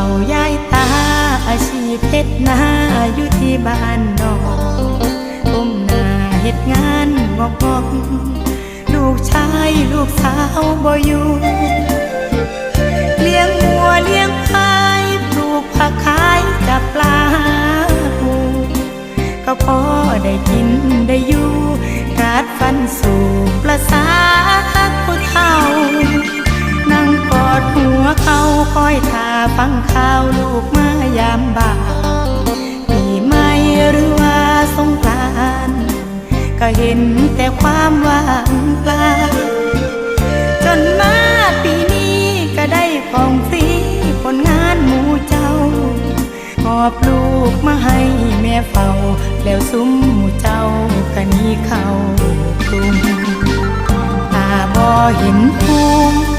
เผ่ายายตา อาชีพเพชรนาอยู่ที่บ้านนอกก้มหน้าเฮ็ดงานงอกงอกลูกชายลูกสาวบ่อยู่เลี้ยงวัวเลี้ยงควายปลูกผักขายจับปลาปูก็พอได้กินได้อยู่กาดฟันสู่ คอยท่าฟังข่าวลูกมายามบ่ายปีใหม่หรือว่าสงกรานต์ก็เห็นแต่ความว่างเปล่าจนมาปีนี้ก็ได้ของฟรีผลงานหมูเจ้า หอบลูกมาให้แม่เฝ้า แล้วซุ้มหมูเจ้าก็นี้เข้ากรุงตาบ่เห็นภูมิ